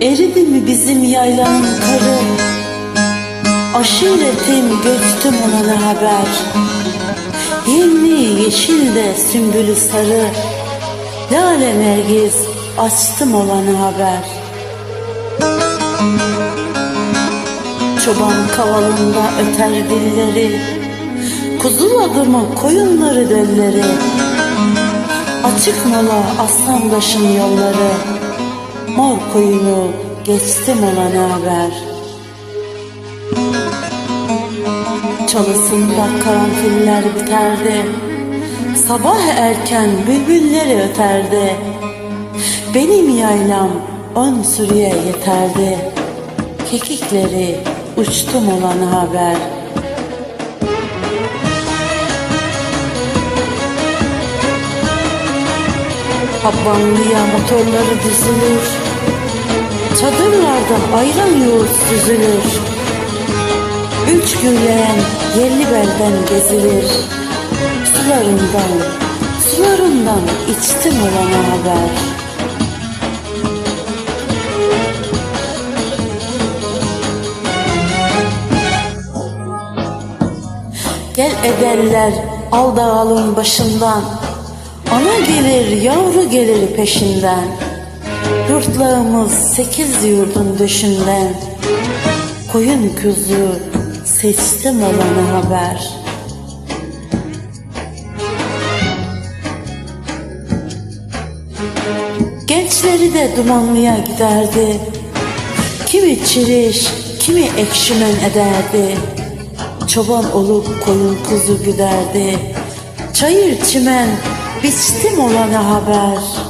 Eridi mi bizim yaylanın karı? Aşiretim göçtüm ona ne haber? Yemli yeşilde sümbülü sarı, Lale nergiz açtım olanı haber. Çoban kavalında öter dilleri, Kuzuladı mı koyunları dölleri, Açık mola aslandaşın yolları, Mor koyunu geçtim ona ne haber? Çalısında karanfiller biterdi, Sabah erken bülbülleri öterdi, Benim yaylam on sürüye yeterdi, Kekikleri uçtum olan haber. Habbanlıya motorları düzülür, Çadırlarda ayran yoğurt süzülür. Üç gülleyen yerli belden gezilir. Sularından, sularından içtim olana haber. Gel ederler al dağalın başından. Ana gelir yavru gelir peşinden. Yurtlağımız sekiz yurdun döşünden. Koyun kuzu seçtim olanı haber. Gençleri de dumanlıya giderdi. Kimi çiriş, kimi ekşimen ederdi. Çoban olup koyun kuzu güderdi. Çayır çimen biçtim olanı haber.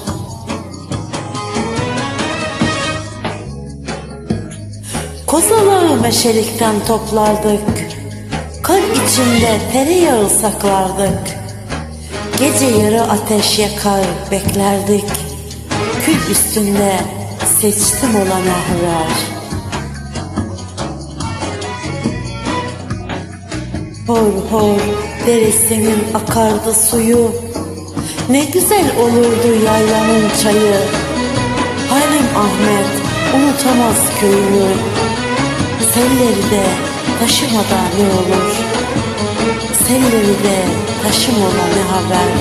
Kozalağı meşelikten toplardık. Kar içinde tereyağı saklardık. Gece yarı ateş yakar beklerdik. Kül üstünde seçtim olan ahrar. Hor hor deresinin akardı suyu. Ne güzel olurdu yaylanın çayı. Halim Ahmet unutamaz köyünü. Selleri de taşımadan ne olur? Selleri de taşımadan ne haber?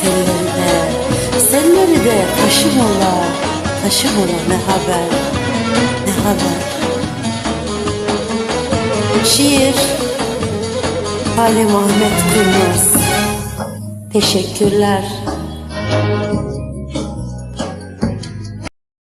Selleri de, selleri de taşımola, taşımola ne haber? Ne haber? Şiir Halim Ahmet Kırmaz Teşekkürler.